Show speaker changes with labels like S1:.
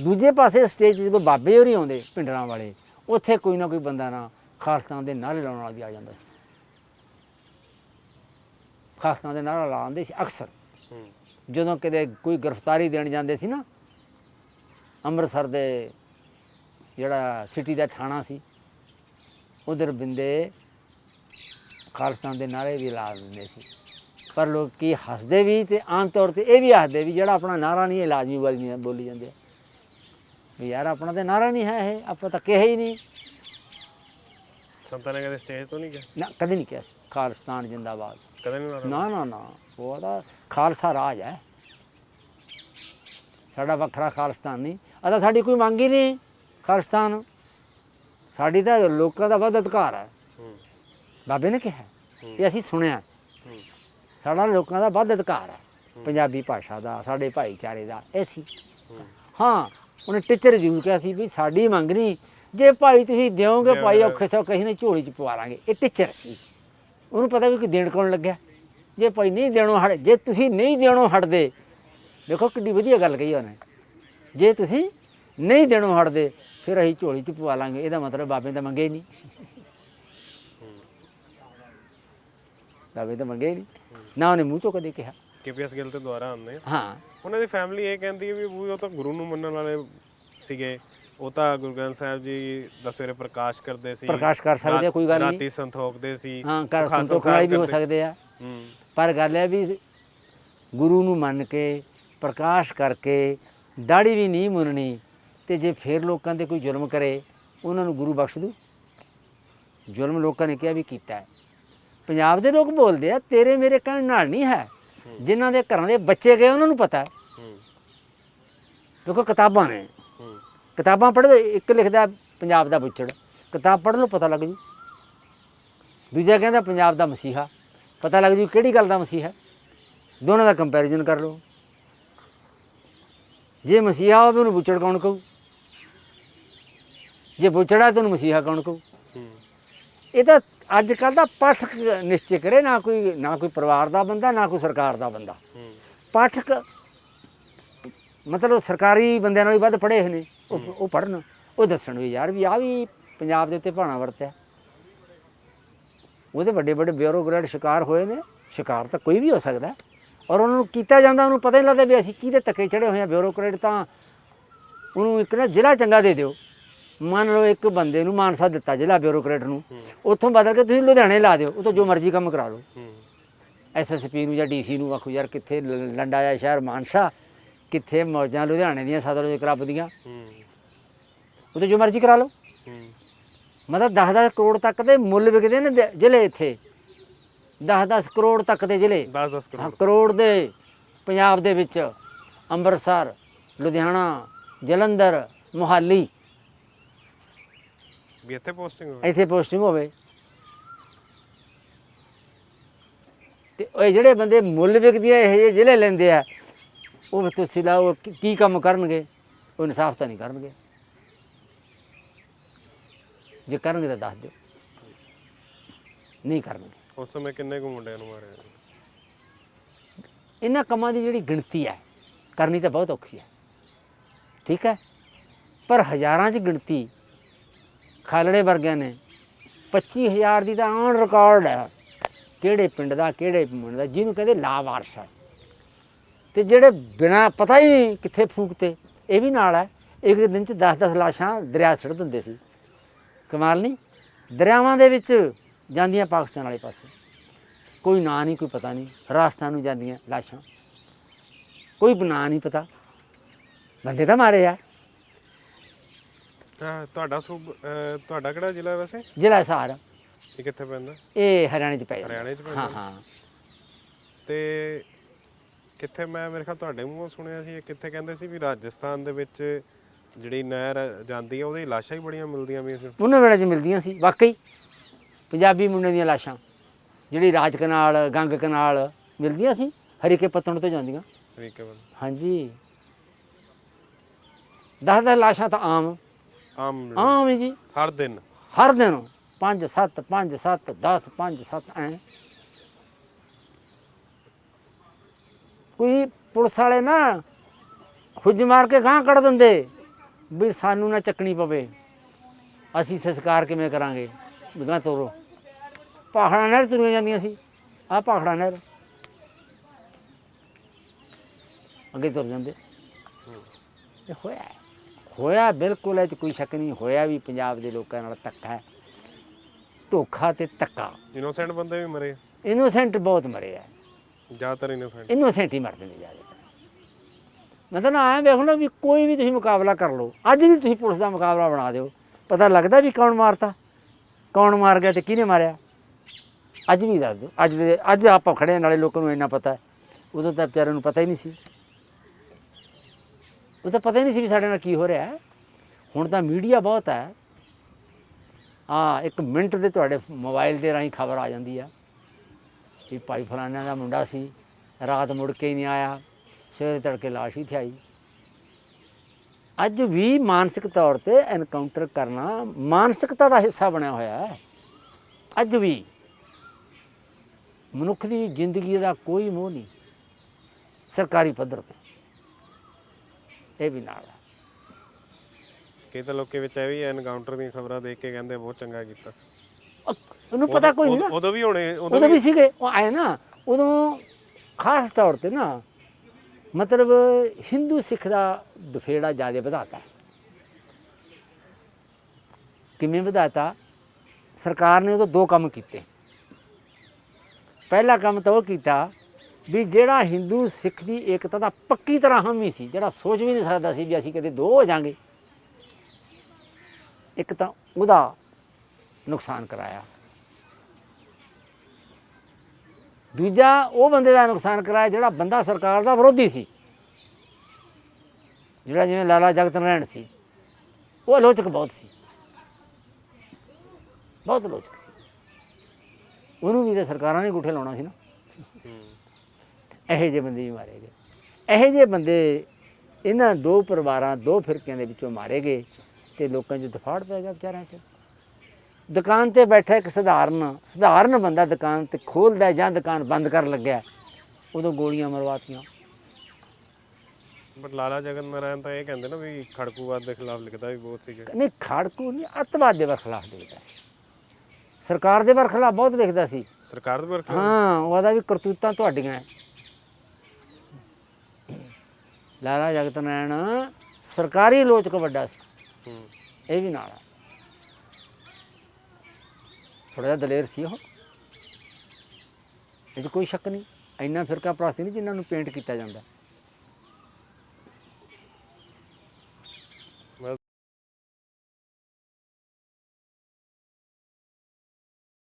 S1: ਦੂਜੇ ਪਾਸੇ ਸਟੇਜ 'ਤੇ ਜਦੋਂ ਬਾਬੇ ਹੋਰੀ ਆਉਂਦੇ ਪਿੰਡਰਾਂ ਵਾਲੇ ਉੱਥੇ ਕੋਈ ਨਾ ਕੋਈ ਬੰਦਾ ਨਾ ਖਾਲਸਤਾਨ ਦੇ ਨਾਰੇ ਲਾਉਣ ਵਾਲਾ ਵੀ ਆ ਜਾਂਦਾ ਸੀ। ਖਾਲਸਤਾਨ ਦੇ ਨਾਰਾ ਲਾਉਂਦੇ ਸੀ ਅਕਸਰ। ਜਦੋਂ ਕਿਤੇ ਕੋਈ ਗ੍ਰਿਫਤਾਰੀ ਦੇਣ ਜਾਂਦੇ ਸੀ ਨਾ ਅੰਮ੍ਰਿਤਸਰ ਦੇ ਜਿਹੜਾ ਸਿਟੀ ਦਾ ਥਾਣਾ ਸੀ ਉਧਰ ਬਿੰਦੇ ਖਾਲਸਤਾਨ ਦੇ ਨਾਰੇ ਵੀ ਲਾ ਦਿੰਦੇ ਸੀ। ਪਰ ਲੋਕੀ ਹੱਸਦੇ ਵੀ ਤੇ ਆਮ ਤੌਰ ਤੇ ਇਹ ਵੀ ਹੱਸਦੇ ਵੀ ਜਿਹੜਾ ਆਪਣਾ ਨਾਰਾ ਨਹੀਂ ਇਹ ਲਾਜ਼ਮੀ ਬੋਲੀ ਜਾਂਦੇ। ਆ। ਵੀ ਯਾਰ ਆਪਣਾ ਤੇ ਨਾਰਾ ਨਹੀਂ ਹੈ ਇਹ ਆਪਾਂ ਤਾਂ ਕਿਹਾ ਹੀ ਨਹੀਂ।
S2: ਸੰਤਾਂ ਨੇ ਕਦੇ ਸਟੇਜ ਤੋਂ ਨਹੀਂ ਗਿਆ
S1: ਨਾ ਕਦੇ ਨਹੀਂ ਕਿਹਾ ਸੀ। ਖਾਲਿਸਤਾਨ ਜਿੰਦਾਬਾਦ।
S2: ਕਦੇ ਨਹੀਂ ਨਾਰਾ
S1: ਨਾ ਨਾ ਨਾ ਉਹ ਤਾਂ ਖਾਲਸਾ ਰਾਜ ਹੈ। ਸਾਡਾ ਵੱਖਰਾ ਖਾਲਿਸਤਾਨ ਨਹੀਂ। ਅਦਾ ਸਾਡੀ ਕੋਈ ਮੰਗ ਹੀ ਨਹੀਂ ਖਾਲਿਸਤਾਨ। ਸਾਡੀ ਤਾਂ ਲੋਕਾਂ ਦਾ ਵੱਧ ਅਧਿਕਾਰ ਹੈ। ਬਾਬੇ ਨੇ ਕਿਹਾ ਇਹ ਅਸੀਂ ਸੁਣਿਆ ਸਾਡਾ ਲੋਕਾਂ ਦਾ ਵੱਧ ਅਧਿਕਾਰ ਹੈ। ਪੰਜਾਬੀ ਭਾਸ਼ਾ ਦਾ ਸਾਡੇ ਭਾਈਚਾਰੇ ਦਾ ਇਹ ਸੀ। ਹਾਂ ਉਹਨੇ ਟੀਚਰ ਜ਼ਰੂਰ ਕਿਹਾ ਸੀ ਵੀ ਸਾਡੀ ਮੰਗ ਨਹੀਂ ਜੇ ਭਾਈ ਤੁਸੀਂ ਦਿਓਗੇ ਭਾਈ ਔਖੇ ਸੌਖੇ ਅਸੀਂ ਨੇ ਝੋਲੀ ਚ ਪਵਾ ਲਾਂਗੇ। ਇਹ ਟੀਚਰ ਸੀ। ਉਹਨੂੰ ਪਤਾ ਵੀ ਕਿ ਦੇਣ ਕੌਣ ਲੱਗਿਆ। ਜੇ ਭਾਈ ਨਹੀਂ ਦੇਣੋਂ ਹਟ ਜੇ ਤੁਸੀਂ ਨਹੀਂ ਦੇਣੋਂ ਹਟਦੇ ਦੇਖੋ ਕਿੰਨੀ ਵਧੀਆ ਗੱਲ ਕਹੀ ਉਹਨੇ। ਜੇ ਤੁਸੀਂ ਨਹੀਂ ਦੇਣੋਂ ਹਟਦੇ ਫਿਰ ਅਸੀਂ ਝੋਲੀ ਚ ਪਵਾ ਲਾਂਗੇ। ਇਹਦਾ ਮਤਲਬ ਬਾਬੇ ਤਾਂ ਮੰਗੇ ਹੀ ਨਹੀਂ। ਬਾਬੇ ਤਾਂ ਮੰਗੇ ਨਹੀਂ। ਨਾ ਉਹਨੇ ਮੂੰਹ ਚੋਂ ਕਦੇ ਕਿਹਾ।
S2: ਕੇਪੀਐਸ ਗਿੱਲ ਤੇ ਦੁਆਰਾ ਆਉਂਦੇ
S1: ਹਾਂ।
S2: ਉਹਨਾਂ ਦੀ ਫੈਮਿਲੀ ਇਹ ਕਹਿੰਦੀ ਹੈ ਵੀ ਉਹ ਤਾਂ ਗੁਰੂ ਨੂੰ ਮੰਨਣ ਵਾਲੇ ਸੀਗੇ। ਉਹ ਤਾਂ ਗੁਰੂ ਗ੍ਰੰਥ ਸਾਹਿਬ ਜੀ ਦਾ ਸਵੇਰੇ ਪ੍ਰਕਾਸ਼ ਕਰਦੇ ਸੀ।
S1: ਪ੍ਰਕਾਸ਼ ਕਰ ਸਕਦੇ ਕੋਈ ਗੱਲ ਨਹੀਂ।
S2: ਰਾਤੀ ਸੰਤੋਖਦੇ ਸੀ।
S1: ਹਾਂ ਕਰ ਸੰਤੋਖ ਵਾਲੇ ਵੀ ਹੋ ਸਕਦੇ ਆ। ਪਰ ਗੱਲ ਹੈ ਵੀ ਗੁਰੂ ਨੂੰ ਮੰਨ ਕੇ ਪ੍ਰਕਾਸ਼ ਕਰਕੇ ਦਾੜੀ ਵੀ ਨਹੀਂ ਮੁੰਨਣੀ ਤੇ ਜੇ ਫਿਰ ਲੋਕਾਂ ਤੇ ਕੋਈ ਜ਼ੁਲਮ ਕਰੇ ਉਹਨਾਂ ਨੂੰ ਗੁਰੂ ਬਖਸ਼ ਦੂ। ਜ਼ੁਲਮ ਲੋਕਾਂ ਨੇ ਕਿਹਾ ਵੀ ਕੀਤਾ ਹੈ। ਪੰਜਾਬ ਦੇ ਲੋਕ ਬੋਲਦੇ ਆ ਤੇਰੇ ਮੇਰੇ ਕਹਿਣ ਨਾਲ ਨਹੀਂ ਹੈ। ਜਿਨ੍ਹਾਂ ਦੇ ਘਰਾਂ ਦੇ ਬੱਚੇ ਗਏ, ਉਹਨਾਂ ਨੂੰ ਪਤਾ ਦੇਖੋ, ਕਿਤਾਬਾਂ ਨੇ। ਕਿਤਾਬਾਂ ਪੜ੍ਹਦੇ, ਇੱਕ ਲਿਖਦਾ ਪੰਜਾਬ ਦਾ ਬੁੱਚੜ। ਕਿਤਾਬ ਪੜ੍ਹ ਲਓ ਪਤਾ ਲੱਗ ਜੂ। ਦੂਜਾ ਕਹਿੰਦਾ ਪੰਜਾਬ ਦਾ ਮਸੀਹਾ। ਪਤਾ ਲੱਗ ਜੂ ਕਿਹੜੀ ਗੱਲ ਦਾ ਮਸੀਹਾ ਦੋਨਾਂ ਦਾ ਕੰਪੈਰੀਜ਼ਨ ਕਰ ਲਓ। ਜੇ ਮਸੀਹਾ ਹੋਵੇ, ਉਹਨੂੰ ਬੁੱਚੜ ਕੌਣ ਕਹੂ? ਜੇ ਬੁੱਚੜਾ ਤਾਂ ਉਹਨੂੰ ਮਸੀਹਾ ਕੌਣ ਕਹੂ? ਇਹ ਤਾਂ ਅੱਜ ਕੱਲ ਦਾ ਪਾਠਕ ਨਿਸ਼ਚੈ ਕਰੇ ਨਾ ਕੋਈ ਨਾ ਕੋਈ ਪਰਿਵਾਰ ਦਾ ਬੰਦਾ ਨਾ ਕੋਈ ਸਰਕਾਰ ਦਾ ਬੰਦਾ। ਪਾਠਕ ਮਤਲਬ ਸਰਕਾਰੀ ਬੰਦਿਆਂ ਨਾਲ ਵੱਧ ਪੜ੍ਹੇ ਹੋਏ ਨੇ ਉਹ ਉਹ ਪੜ੍ਹਨ ਉਹ ਦੱਸਣ ਵੀ ਯਾਰ ਵੀ ਆ ਵੀ ਪੰਜਾਬ ਦੇ ਉੱਤੇ ਭਾਣਾ ਵਰਤਿਆ। ਉਹਦੇ ਵੱਡੇ ਵੱਡੇ ਬਿਊਰੋਕਰੇਟ ਸ਼ਿਕਾਰ ਹੋਏ ਨੇ ਸ਼ਿਕਾਰ ਤਾਂ ਕੋਈ ਵੀ ਹੋ ਸਕਦਾ। ਔਰ ਉਹਨਾਂ ਨੂੰ ਕੀਤਾ ਜਾਂਦਾ ਉਹਨੂੰ ਪਤਾ ਹੀ ਨਹੀਂ ਲੱਗਦਾ ਵੀ ਅਸੀਂ ਕਿਹਦੇ ਧੱਕੇ ਚੜੇ ਹੋਏ ਆ ਬਿਊਰੋਕਰੇਟ ਤਾਂ ਉਹਨੂੰ ਇੱਕ ਨਾ ਜ਼ਿਲ੍ਹਾ ਚੰਗਾ ਦੇ ਦਿਓ। ਮੰਨ ਲਓ ਇੱਕ ਬੰਦੇ ਨੂੰ ਮਾਨਸਾ ਦਿੱਤਾ ਜ਼ਿਲ੍ਹਾ ਬਿਊਰੋਕਰੇਟ ਨੂੰ ਉੱਥੋਂ ਬਦਲ ਕੇ ਤੁਸੀਂ ਲੁਧਿਆਣੇ ਲਾ ਦਿਓ ਉਹ ਤੋਂ ਜੋ ਮਰਜ਼ੀ ਕੰਮ ਕਰਾ ਲਓ। ਐਸਐਸਪੀ ਨੂੰ ਜਾਂ ਡੀਸੀ ਨੂੰ ਆਖੋ ਯਾਰ ਕਿੱਥੇ ਲੰਡਾ ਜਾਂ ਸ਼ਹਿਰ ਮਾਨਸਾ ਕਿੱਥੇ ਮੌਜਾਂ ਲੁਧਿਆਣੇ ਦੀਆਂ ਸਤਲੁਜ ਕਲੱਬ ਦੀਆਂ। ਉਹ ਤੇ ਜੋ ਮਰਜ਼ੀ ਕਰਾ ਲਓ। ਮਤਲਬ 10-10 ਕਰੋੜ ਤੱਕ ਦੇ ਮੁੱਲ ਵਿਕਦੇ ਨੇ ਜ਼ਿਲ੍ਹੇ ਇੱਥੇ। 10-10 ਕਰੋੜ ਤੱਕ ਦੇ ਜ਼ਿਲ੍ਹੇ।
S2: 10 10
S1: ਹਾਂ
S2: ਕਰੋੜ
S1: ਕਰੋੜ ਦੇ ਪੰਜਾਬ ਦੇ ਵਿੱਚ ਅੰਮ੍ਰਿਤਸਰ ਲੁਧਿਆਣਾ ਜਲੰਧਰ ਮੁਹਾਲੀ।
S2: ਵੀ ਇੱਥੇ ਪੋਸਟਿੰਗ ਹੋਵੇ।
S1: ਇੱਥੇ ਪੋਸਟਿੰਗ ਹੋਵੇ। ਤੇ ਉਹ ਜਿਹੜੇ ਬੰਦੇ ਮੁੱਲ ਵਿਕਦੀਆਂ ਇਹ ਜਿਹੇ ਜ਼ਿਲ੍ਹੇ ਲੈਂਦੇ ਆ ਉਹ ਤੁਸੀਂ ਲਾਓ ਕੀ- ਕੀ ਕੰਮ ਕਰਨਗੇ? ਉਹ ਇਨਸਾਫ ਤਾਂ ਨਹੀਂ ਕਰਨਗੇ। ਜੇ ਕਰਨਗੇ ਤਾਂ ਦੱਸ ਦਿਓ। ਨਹੀਂ ਕਰਨਗੇ।
S2: ਉਸ ਸਮੇਂ ਕਿੰਨੇ ਕੁ ਮੁੰਡਿਆਂ ਨੂੰ ਮਾਰਿਆ
S1: ਇਹਨਾਂ ਕੰਮਾਂ ਦੀ ਜਿਹੜੀ ਗਿਣਤੀ ਹੈ ਕਰਨੀ ਤਾਂ ਬਹੁਤ ਔਖੀ ਹੈ। ਠੀਕ ਹੈ? ਪਰ ਹਜ਼ਾਰਾਂ 'ਚ ਗਿਣਤੀ ਖਾਲੜੇ ਵਰਗਿਆਂ ਨੇ। 25000 ਦੀ ਤਾਂ ਔਨ ਰਿਕਾਰਡ ਹੈ। ਕਿਹੜੇ ਪਿੰਡ ਦਾ, ਕਿਹੜੇ ਪਿੰਡ ਦਾ, ਜਿਹਨੂੰ ਕਹਿੰਦੇ ਲਾਵਾਰਸ ਹੈ। ਤੇ ਜਿਹੜੇ ਬਿਨਾ ਪਤਾ ਹੀ ਨਹੀਂ ਕਿੱਥੇ ਫੂਕਤੇ, ਇਹ ਵੀ ਨਾਲ ਹੈ। ਇੱਕ ਦਿਨ 'ਚ 10-10 ਲਾਸ਼ਾਂ ਦਰਿਆ ਸਿੱਟ ਦਿੰਦੇ ਸੀ। ਕਮਾਲ ਨਹੀਂ? ਦਰਿਆਵਾਂ ਦੇ ਵਿੱਚ ਜਾਂਦੀਆਂ ਪਾਕਿਸਤਾਨ ਵਾਲੇ ਪਾਸੇ। ਕੋਈ ਨਾਂ ਨਹੀਂ, ਕੋਈ ਪਤਾ ਨਹੀਂ। ਰਾਜਸਥਾਨ ਨੂੰ ਜਾਂਦੀਆਂ ਲਾਸ਼ਾਂ। ਕੋਈ ਨਾਂ ਨਹੀਂ ਪਤਾ। ਬੰਦੇ ਤਾਂ ਮਾਰੇ ਆ।
S2: ਤੁਹਾਡਾ ਸੂਬ ਅਹ, ਤੁਹਾਡਾ ਕਿਹੜਾ ਜ਼ਿਲ੍ਹਾ ਹੈ ਵੈਸੇ?
S1: ਜ਼ਿਲ੍ਹਾ ਹਿਸਾਰ
S2: ਇਹ ਕਿੱਥੇ ਪੈਂਦਾ?
S1: ਇਹ ਹਰਿਆਣੇ ਚ ਪੈ ਜਾਂਦਾ।
S2: ਹਰਿਆਣੇ 'ਚ ਪੈਂਦਾ।
S1: ਹਾਂ ਹਾਂ।
S2: ਤੇ ਕਿੱਥੇ ਮੈਂ ਮੇਰੇ ਖਿਆਲ ਤੁਹਾਡੇ ਮੂੰਹੋਂ ਸੁਣਿਆ ਸੀ ਇਹ ਕਿੱਥੇ ਕਹਿੰਦੇ ਸੀ ਵੀ ਰਾਜਸਥਾਨ ਦੇ ਵਿੱਚ ਜਿਹੜੀ ਨਹਿਰ ਜਾਂਦੀ ਹੈ ਉਹਦੀ ਲਾਸ਼ਾਂ ਹੀ ਬੜੀਆਂ ਮਿਲਦੀਆਂ ਵੀ ਸੀ।
S1: ਉਹਨਾਂ ਵੇਲੇ ਚ ਮਿਲਦੀਆਂ ਸੀ ਵਾਕਈ। ਪੰਜਾਬੀ ਮੁੰਡੇ ਦੀਆਂ ਲਾਸ਼ਾਂ ਜਿਹੜੀ ਰਾਜ ਕਨਾਲ ਗੰਗ ਕਨਾਲ ਮਿਲਦੀਆਂ ਸੀ ਹਰੀਕੇ ਪੱਤਣ ਤੋਂ ਜਾਂਦੀਆਂ।
S2: ਤਰੀਕੇ ਵੱਲ।
S1: ਹਾਂਜੀ। ਦਸ ਦਸ ਲਾਸ਼ਾਂ ਤਾਂ ਆਮ
S2: ਆਮ
S1: ਆਮ ਹੀ ਜੀ।
S2: ਹਰ ਦਿਨ।
S1: ਹਰ ਦਿਨ। 5 7 5 7 10 5 7 ਐ। ਕੋਈ ਪੁਲਿਸ ਵਾਲੇ ਨਾ ਖੁੱਜ ਮਾਰ ਕੇ ਗਾਂ ਕੱਢ ਦਿੰਦੇ ਵੀ ਸਾਨੂੰ ਨਾ ਚੱਕਣੀ ਪਵੇ। ਅਸੀਂ ਸੰਸਕਾਰ ਕਿਵੇਂ ਕਰਾਂਗੇ? ਬਿਗਾ ਤੋਰੋ। ਪਹਾੜਾਂ ਨਹਿਰ ਤੁਰੀਆਂ ਜਾਂਦੀਆਂ ਸੀ। ਆਹ ਪਹਾੜਾਂ ਨਹਿਰ। ਅੱਗੇ ਤੁਰ ਜਾਂਦੇ। ਇਹ ਹੋਇਆ। ਹੋਇਆ ਬਿਲਕੁਲ ਇਹ 'ਚ ਕੋਈ ਸ਼ੱਕ ਨਹੀਂ ਹੋਇਆ ਵੀ ਪੰਜਾਬ ਦੇ ਲੋਕਾਂ ਨਾਲ ਧੱਕਾ ਹੈ। ਧੋਖਾ ਤੇ ਧੱਕਾ।
S2: ਇਨੋਸੈਂਟ ਬੰਦੇ ਵੀ ਮਰੇ
S1: ਇਨੋਸੈਂਟ ਬਹੁਤ ਮਰੇ ਆ।
S2: ਜ਼ਿਆਦਾਤਰ ਇਨੋਸੈਂਟ
S1: ਇਨੋਸੈਂਟ ਹੀ ਮਰਦੇ ਨੇ ਜ਼ਿਆਦਾ ਮਤਲਬ ਐਂ ਵੇਖ ਲਓ ਵੀ ਕੋਈ ਵੀ ਤੁਸੀਂ ਮੁਕਾਬਲਾ ਕਰ ਲਓ ਅੱਜ ਵੀ ਤੁਸੀਂ ਪੁਲਿਸ ਦਾ ਮੁਕਾਬਲਾ ਬਣਾ ਦਿਓ। ਪਤਾ ਲੱਗਦਾ ਵੀ ਕੌਣ ਮਾਰਤਾ ਕੌਣ ਮਾਰ ਗਿਆ ਤੇ ਕਿਹਨੇ ਮਾਰਿਆ? ਅੱਜ ਵੀ ਦੱਸ ਦਿਓ। ਅੱਜ ਅੱਜ ਆਪਾਂ ਖੜੇ ਨਾਲੇ ਲੋਕਾਂ ਨੂੰ ਇੰਨਾ ਪਤਾ। ਉਦੋਂ ਤਾਂ ਵਿਚਾਰਿਆਂ ਨੂੰ ਪਤਾ ਹੀ ਨਹੀਂ ਸੀ। ਉਹ ਤਾਂ ਪਤਾ ਹੀ ਨਹੀਂ ਸੀ ਵੀ ਸਾਡੇ ਨਾਲ ਕੀ ਹੋ ਰਿਹਾ ਹੈ। ਹੁਣ ਤਾਂ ਮੀਡੀਆ ਬਹੁਤ ਹੈ। ਹਾਂ, ਇੱਕ ਮਿੰਟ ਦੇ ਤੁਹਾਡੇ ਮੋਬਾਈਲ ਦੇ ਰਾਹੀਂ ਖਬਰ ਆ ਜਾਂਦੀ ਆ। ਵੀ ਭਾਈ ਫਲਾਨਿਆਂ ਦਾ ਮੁੰਡਾ ਸੀ, ਰਾਤ ਮੁੜ ਕੇ ਹੀ ਨਹੀਂ ਆਇਆ। ਸਵੇਰੇ ਤੜਕੇ ਲਾਸ਼ ਹੀ ਥਿਆਈ ਅੱਜ ਵੀ ਮਾਨਸਿਕ ਤੌਰ ਤੇ ਐਨਕਾਊਂਟਰ ਕਰਨਾ ਮਾਨਸਿਕਤਾ ਦਾ ਹਿੱਸਾ ਬਣਿਆ ਹੋਇਆ ਹੈ। ਅੱਜ ਵੀ। ਮਨੁੱਖ ਦੀ ਜ਼ਿੰਦਗੀ ਦਾ ਕੋਈ ਮੋਹ ਨਹੀਂ। ਸਰਕਾਰੀ ਪੱਧਰ ਤੇ। ਇਹ ਵੀ ਨਾਲ ਹੈ
S2: ਕਈ ਤਾਂ ਲੋਕੇ ਵਿੱਚ ਇਹ ਵੀ ਐਨਕਾਊਂਟਰ ਦੀਆਂ ਖਬਰਾਂ ਦੇਖ ਕੇ ਕਹਿੰਦੇ ਬਹੁਤ ਚੰਗਾ ਕੀਤਾ।
S1: ਉਹਨੂੰ ਪਤਾ ਕੋਈ ਨਹੀਂ ਨਾ।
S2: ਉਦੋਂ- ਉਦੋਂ ਵੀ ਹੋਣੇ ਉਦੋਂ
S1: ਉਦੋਂ ਵੀ ਸੀਗੇ ਉਹ ਆਏ ਨਾ ਉਦੋਂ ਖਾਸ ਤੌਰ ਤੇ ਨਾ ਮਤਲਬ ਹਿੰਦੂ ਸਿੱਖ ਦਾ ਦਫੇੜਾ ਜ਼ਿਆਦਾ ਵਧਾਤਾ। ਕਿਵੇਂ ਵਧਾਤਾ? ਸਰਕਾਰ ਨੇ ਉਦੋਂ ਦੋ ਕੰਮ ਕੀਤੇ। ਪਹਿਲਾ ਕੰਮ ਤਾਂ ਉਹ ਕੀਤਾ ਵੀ ਜਿਹੜਾ ਹਿੰਦੂ ਸਿੱਖ ਦੀ ਏਕਤਾ ਦਾ ਪੱਕੀ ਤਰ੍ਹਾਂ ਹਾਮੀ ਸੀ, ਜਿਹੜਾ ਸੋਚ ਵੀ ਨਹੀਂ ਸਕਦਾ ਸੀ ਵੀ ਅਸੀਂ ਕਦੇ ਦੋ ਹੋ ਜਾਾਂਗੇ। ਇੱਕ ਤਾਂ ਉਹਦਾ ਨੁਕਸਾਨ ਕਰਾਇਆ। ਦੂਜਾ ਉਹ ਬੰਦੇ ਦਾ ਨੁਕਸਾਨ ਕਰਾਇਆ ਜਿਹੜਾ ਬੰਦਾ ਸਰਕਾਰ ਦਾ ਵਿਰੋਧੀ ਸੀ। ਜਿਹੜਾ ਜਿਵੇਂ ਲਾਲਾ ਜਗਤ ਨਾਰਾਇਣ ਸੀ, ਉਹ ਆਲੋਚਕ ਬਹੁਤ ਸੀ। ਬਹੁਤ ਆਲੋਚਕ ਸੀ। ਉਹਨੂੰ ਵੀ ਤਾਂ ਸਰਕਾਰਾਂ ਨੇ ਗੁੱਠੇ ਲਾਉਣਾ ਸੀ ਨਾ। ਇਹੋ ਜਿਹੇ ਬੰਦੇ ਵੀ ਮਾਰੇ ਗਏ। ਇਹੋ ਜਿਹੇ ਬੰਦੇ ਇਹਨਾਂ ਦੋ ਪਰਿਵਾਰਾਂ ਦੋ ਫਿਰਕਿਆਂ ਦੇ ਵਿੱਚੋਂ ਮਾਰੇ ਗਏ ਤੇ ਲੋਕਾਂ 'ਚ ਦਫਾੜ ਪੈ ਗਿਆ ਵਿਚਾਰਿਆਂ 'ਚ। ਦੁਕਾਨ ਤੇ ਬੈਠਾ ਇੱਕ ਸਧਾਰਨ ਸਧਾਰਨ ਬੰਦਾ ਦੁਕਾਨ ਤੇ ਖੋਲਦਾ ਜਾਂ ਦੁਕਾਨ ਬੰਦ ਕਰਨ ਲੱਗਿਆ ਉਦੋਂ ਗੋਲੀਆਂ ਮਰਵਾਤੀਆਂ।
S2: ਬਟ ਲਾਲਾ ਜਗਨ ਨਾਰਾਇਣ ਤਾਂ ਇਹ ਕਹਿੰਦੇ ਨਾ ਵੀ ਖੜਕੂਵਾਦ ਦੇ ਖਿਲਾਫ ਲਿਖਦਾ ਵੀ ਬਹੁਤ ਸੀਗਾ।
S1: ਨਹੀਂ ਖਾੜਕੂ ਨਹੀਂ ਅੱਤਵਾਦ ਦੇ ਖਿਲਾਫ ਲਿਖਦਾ ਸੀ। ਸਰਕਾਰ ਦੇ ਖਿਲਾਫ ਬਹੁਤ ਲਿਖਦਾ ਸੀ।
S2: ਸਰਕਾਰ ਦੇ ਵਰਕ
S1: ਹਾਂ ਉਹਦਾ ਵੀ ਕਰਤੂਤਾਂ ਤੁਹਾਡੀਆਂ। ਲਾਲਾ ਜਗਤ ਨਾਰਾਇਣ ਸਰਕਾਰੀ ਲੋਚਕ ਵੱਡਾ ਸੀ। ਇਹ ਵੀ ਨਾਲ ਥੋੜਾ ਜਿਹਾ ਦਲੇਰ ਸੀ ਉਹ। ਇਹ ਕੋਈ ਸ਼ੱਕ ਨਹੀਂ। ਇੰਨਾ ਫਿਰਕਾ ਪ੍ਰਸਤੀ ਨਹੀਂ ਜਿਨ੍ਹਾਂ ਨੂੰ ਪੇਂਟ ਕੀਤਾ ਜਾਂਦਾ।